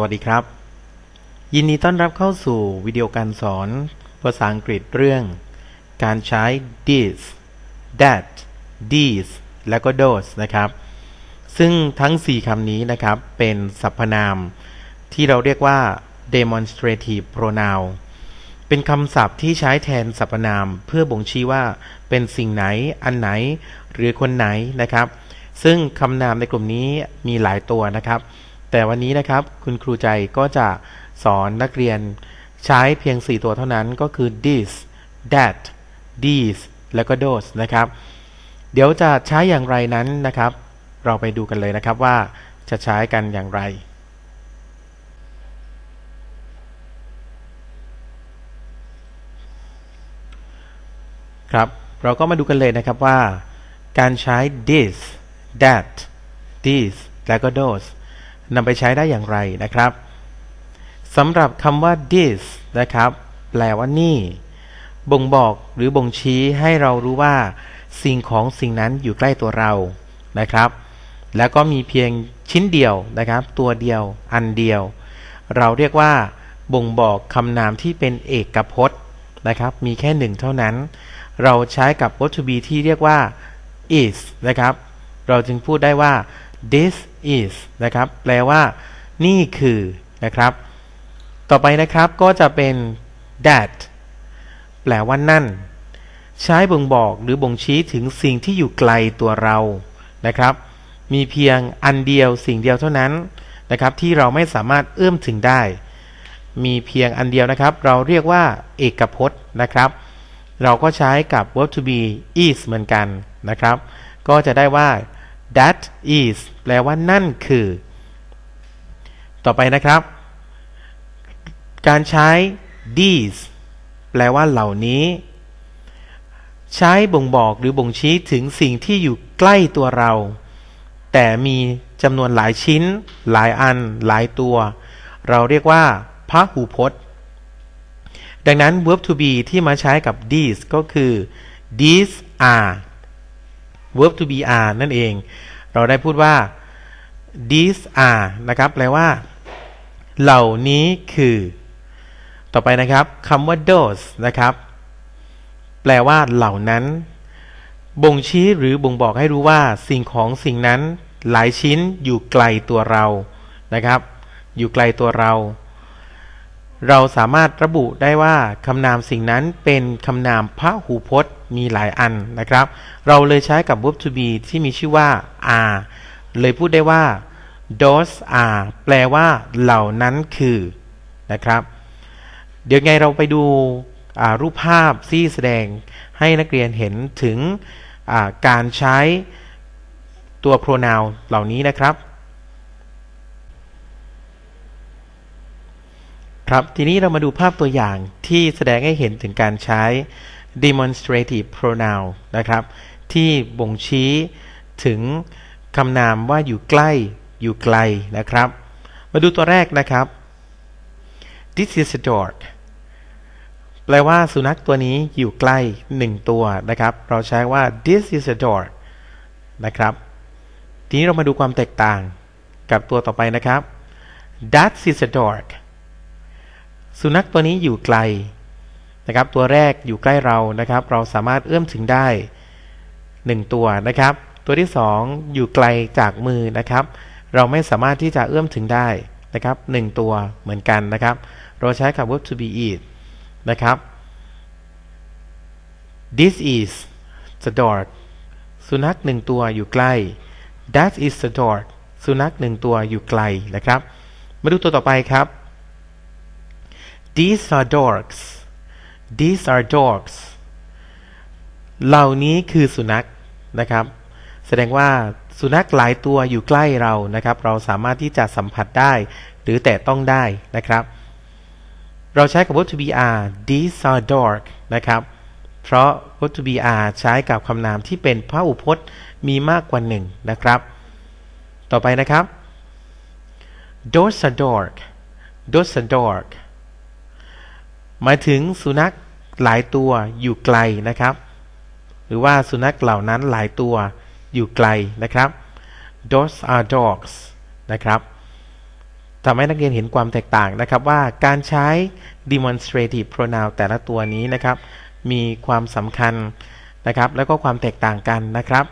วัสดีครับ ยินดีต้อนรับเข้าสู่วิดีโอการสอน ภาษาอังกฤษเรื่อง การใช้ this that these และก็ those นะครับ ซึ่งทั้ง 4คำนี้นะครับ เป็นสรรพนาม ที่เราเรียกว่า demonstrative pronoun เป็นคำศัพท์ที่ใช้แทนสรรพนาม เพื่อบ่งชี้ว่าเป็นสิ่งไหน อันไหน หรือคนไหนนะครับ ซึ่งคำนามในกลุ่มนี้มีหลายตัวนะครับ แต่วันนี้นะครับคุณครูใจก็จะสอนนักเรียนใช้เพียง 4 ตัวเท่านั้นก็คือ this that these แล้วก็ those นะครับ เดี๋ยวจะใช้อย่างไรนั้นนะครับ เราไปดูกันเลยนะครับว่าจะใช้กันอย่างไร ครับเราก็มาดูกันเลยนะครับว่า การใช้ this that these และก็ those นำไปใช้ได้อย่างไรนะครับสำหรับคำว่า this นะครับ แปลว่านี่ บ่งบอกหรือบ่งชี้ให้เรารู้ว่า สิ่งของสิ่งนั้นอยู่ใกล้ตัวเรานะครับ แล้วก็มีเพียงชิ้นเดียวนะครับ ตัวเดียว อันเดียว เราเรียกว่า บ่งบอกคำนามที่เป็นเอกพจน์นะครับ มีแค่หนึ่งเท่านั้น เราใช้กับ verb to be ที่เรียกว่า is นะครับ เราจึงพูดได้ว่า this is นะครับ แปลว่า นี่คือนะครับ ต่อไปนะครับก็จะเป็น that แปลว่านั่น ใช้บ่งบอกหรือบ่งชี้ถึงสิ่งที่อยู่ไกลตัวเรานะครับ มีเพียงอันเดียวสิ่งเดียวเท่านั้นนะครับ ที่เราไม่สามารถเอื้อมถึงได้ มีเพียงอันเดียวนะครับ เราเรียกว่า เอกพจน์นะครับ เราก็ใช้กับ verb to be is เหมือนกันนะครับ ก็จะได้ว่า that is แปลว่านั่นคือ ต่อไปนะครับ การใช้ these แปลว่าเหล่านี้ ใช้บ่งบอกหรือบ่งชี้ถึงสิ่งที่อยู่ใกล้ตัวเรา แต่มีจำนวนหลายชิ้น หลายอัน หลายตัว เราเรียกว่าพหูพจน์ ดังนั้น verb to be ที่มาใช้กับ these ก็คือ these are verb to be are นั่นเอง เราได้พูดว่า these are นะครับ แปลว่า เหล่านี้คือ ต่อไปนะครับคำว่า those นะครับ แปลว่า เหล่านั้น บ่งชี้หรือบ่งบอกให้รู้ว่า สิ่งของสิ่งนั้น หลายชิ้นอยู่ไกลตัวเรานะครับ อยู่ไกลตัวเรา เราสามารถระบุได้ว่าคำนามสิ่งนั้นเป็นคำนามพระหูพจน์มีหลายอันนะครับ เราเลยใช้กับ verb to be ที่มีชื่อว่า are เลยพูดได้ว่า those are แปลว่าเหล่านั้นคือนะครับ เดี๋ยวไงเราไปดูรูปภาพที่แสดงให้นักเรียนเห็นถึงการใช้ตัว pronoun เหล่านี้นะครับ ครับทีนี้เรามาดูภาพตัวอย่างที่แสดงให้เห็นถึงการใช้ demonstrative pronoun นะครับ ที่บ่งชี้ถึงคำนามว่าอยู่ใกล้อยู่ไกลนะครับ มาดูตัวแรกนะครับ this is a dog แปลว่าสุนัขตัวนี้อยู่ใกล้หนึ่งตัวนะครับ เราใช้ว่า this is a dog นะครับ ทีนี้เรามาดูความแตกต่างกับตัวต่อไปนะครับ that is a dog สุนัขตัวนี้อยู่ไกลนะครับ ตัวแรกอยู่ใกล้เรานะครับ เราสามารถเอื้อมถึงได้หนึ่งตัวนะครับ ตัวที่สองอยู่ไกลจากมือนะครับ เราไม่สามารถที่จะเอื้อมถึงได้นะครับหนึ่งตัวเหมือนกันนะครับ เราใช้คำ verb to be it นะครับ this is the dog สุนัขหนึ่งตัวอยู่ใกล้ that is the dog สุนัขหนึ่งตัวอยู่ไกลนะครับ มาดูตัวต่อไปครับ these are dogs these are dogs เหล่านี้คือสุนัขนะครับ แสดงว่าสุนัขหลายตัวอยู่ใกล้เรานะครับ เราสามารถที่จะสัมผัสได้ หรือแตะต้องได้นะครับ เราใช้กับ verb to be are these are dog นะครับ เพราะ verb to be are ใช้กับคำนามที่เป็นพหูพจน์มีมากกว่าหนึ่งนะครับ ต่อไปนะครับ those are dog those are dog หมายถึงสุนัขหลายตัวอยู่ไกลนะครับ หรือว่าสุนัขเหล่านั้นหลายตัวอยู่ไกลนะครับ those are dogs นะครับทำให้นักเรียนเห็นความแตกต่างนะครับว่าการใช้ demonstrative pronoun แต่ละตัวนี้นะครับ มีความสำคัญนะครับ แล้วก็ความแตกต่างกันนะครับ